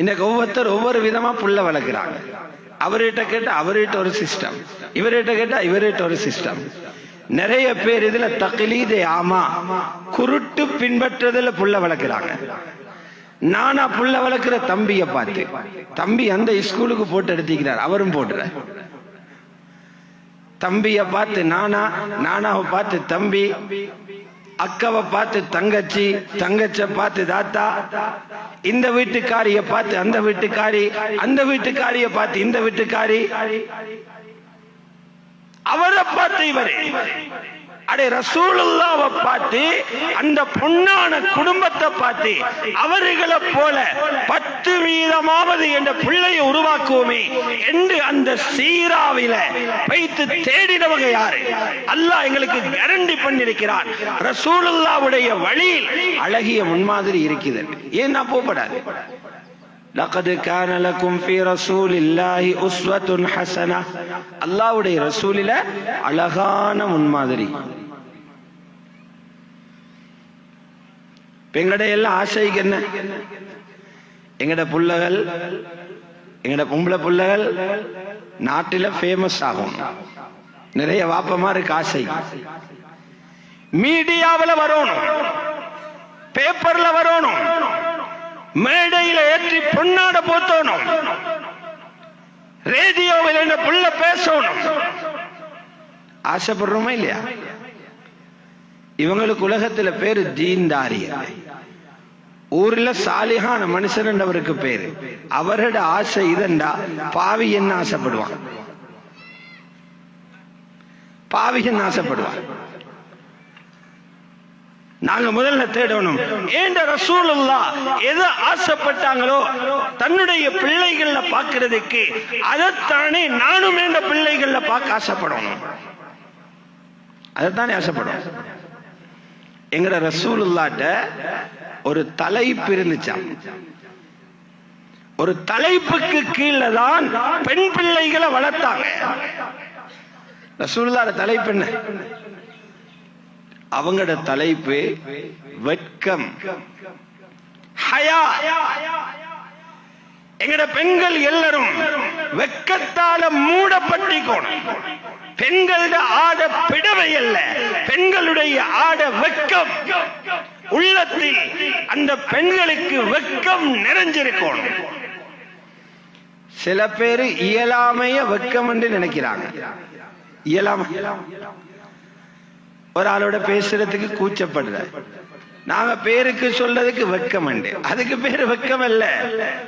இன்னைக்கு ஒவ்வொருத்தர் ஒவ்வொரு விதமா புள்ள வளர்க்குறாங்க. அவர்கிட்ட கேட்டா அவர்கிட்ட ஒரு சிஸ்டம் இவர்கிட்ட கேட்டா இவர்கிட்ட ஒரு சிஸ்டம் நிறைய பேர் இதுல தக்லீதே ஆமா குருட்டு பின்பற்றதுல புள்ள வளர்க்குறாங்க. நானா புள்ள வளர்க்குற தம்பிய பார்த்து. தம்பி அந்த ஸ்கூலுக்கு போட்டு எடுத்துக்கிறார் அவரும் போட்டுற தம்பிய பார்த்து நானா நானாவை பார்த்து தம்பி அக்காவை பார்த்து தங்கச்சி தங்கச்ச பார்த்து தாத்தா இந்த வீட்டுக்காரிய பார்த்து அந்த வீட்டுக்காரி அந்த வீட்டுக்காரிய பார்த்து இந்த வீட்டுக்காரி. அவரை பார்த்து இவரே. அடே ரசூலுல்லாவை பார்த்து அந்த பொண்ணான குடும்பத்தை பார்த்து அவர்களை போல பத்து சதவீதமாவது என்ற பிள்ளையை உருவாக்குவோமே என்று அந்த சீராவில வைத்து தேடினவங்க யாரு? அல்லாஹ் எங்களுக்கு கேரண்டி பண்ணிருக்கிறான் ரசூலுல்லாவுடைய வழியில் அழகிய முன்மாதிரி இருக்குது. ஏன் நான் போகப்படாது? லகது கான லக்கும் ஃபி ரசூலில்லாஹி உஸ்வத்துன் ஹசனா. அல்லாஹ்வுடைய ரசூலில அழகான முன்மாதிரி. பெங்கடைய எல்லாம் ஆசைக்கு என்ன? எங்கட புள்ளகள் எங்கட பொம்பளை புள்ளகள் நாட்டில ஃபேமஸ் ஆகும். நிறைய வாப்பமா இருக்கு ஆசை மீடியாவில் வரணும். பேப்பர்ல வரணும். மேடையில ஏற்றி பொன்னாட போத்தணும். ரேடியோவில் என்ன புள்ள பேசணும். ஆசைப்படுறோமா இல்லையா? இவங்களுக்கு உலகத்துல பேரு தீன்தாரிய ஊர்ல சாலிகான மனுஷன் அவருக்கு பேரு. அவரோட ஆசை இதண்டா. பாவி என்ன ஆசைப்படுவான்? பாவி என்ன ஆசைப்படுவான்? நாங்க முதல்ல தேடணும். ஏண்ட ரசூலுல்லா எது ஆசைப்பட்டாங்களோ தன்னுடைய பிள்ளைகள்ல பாக்குறதுக்கு அதைத்தானே நானும் ஏண்ட பிள்ளைகள்ல பார்க்க ஆசைப்படணும். அதைத்தானே ஆசைப்படும் எங்கட ரசூலுல்லாட்ட ஒரு தலைப்பு இருந்துச்சாம். ஒரு தலைப்புக்கு கீழே தான் பெண் பிள்ளைகளை வளர்த்தாங்க. ரசூலுல்லாட தலைப்பு என்ன? அவங்களோட தலைப்பு வெட்கம். ஹயா. எங்கட பெண்கள் எல்லாரும் வெட்கத்தால மூடப்பட்டிக்கோணும் பெண்களோட ஆட பிடவை அல்ல. பெண்களுடைய ஆட வெக்கம் உள்ளத்தில் அந்த பெண்களுக்கு வெக்கம் நிறைஞ்சிருக்கணும். சில பேரு இயலாமைய வெக்கம் என்று நினைக்கிறாங்க. இயலாம. ஒரு ஆளோட பேசுறதுக்கு கூச்சப்படுற நாங்க பேருக்கு சொல்றதுக்கு வெக்கம் அதுக்கு பேரு வெக்கம் இல்ல